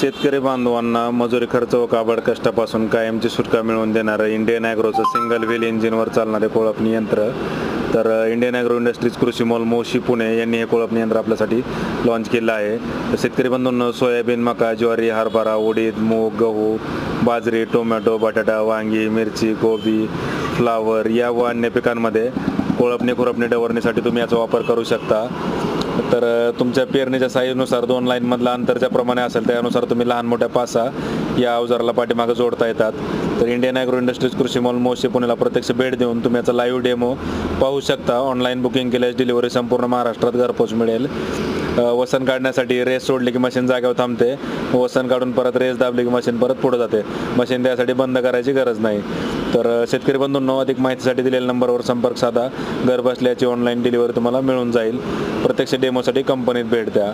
शेतकरी बांधवांना मजुरी खर्च व काबड कष्टापासून कायमची सुटका मिळवून देणारं इंडियन ॲग्रोचं सिंगल व्हील इंजिनवर चालणारे कोळपणी यंत्र तर Indian agro industries Krushi mall Moshi Pune यांनी हे कोळपणी यंत्र आपल्यासाठी लॉन्च केलं आहे. तर शेतकरी बंधूंनो सोयाबीन मका ज्वारी हरभरा उडीद मूग गहू बाजरी टोमॅटो बटाटा वांगी मिरची गोबी फ्लावर या व अन्य पिकांमध्ये कोळपणी खुरपणी डवरणीसाठी तुम्ही याचा वापर करू शकता. तर तुमच्या पेरणीच्या साईजनुसार दोन लाईनमधला अंतर ज्याप्रमाणे असेल त्यानुसार तुम्ही लहान मोठ्या पासा या अवजाराला पाठीमागं जोडता येतात. तर इंडियन ॲग्रो इंडस्ट्रीज कृषी मॉल मोशी पुण्याला प्रत्यक्ष भेट देऊन तुम्ही याचा लाईव्ह डेमो पाहू शकता. ऑनलाईन बुकिंग केल्यास डिलिव्हरी संपूर्ण महाराष्ट्रात घरपोच मिळेल. वसन काढण्यासाठी रेस सोडली की मशीन जागेवर थांबते. वसन काढून परत रेस दाबली की मशीन परत पुढे जाते. मशीन त्यासाठी बंद करायची गरज नाही. तर शेतकरी बंधूंनो अधिक माहितीसाठी दिलेल्या नंबरवर संपर्क साधा. घरबसल्याची ऑनलाईन डिलिव्हरी तुम्हाला मिळून जाईल. प्रत्यक्ष डेमोसाठी कंपनीत भेट द्या.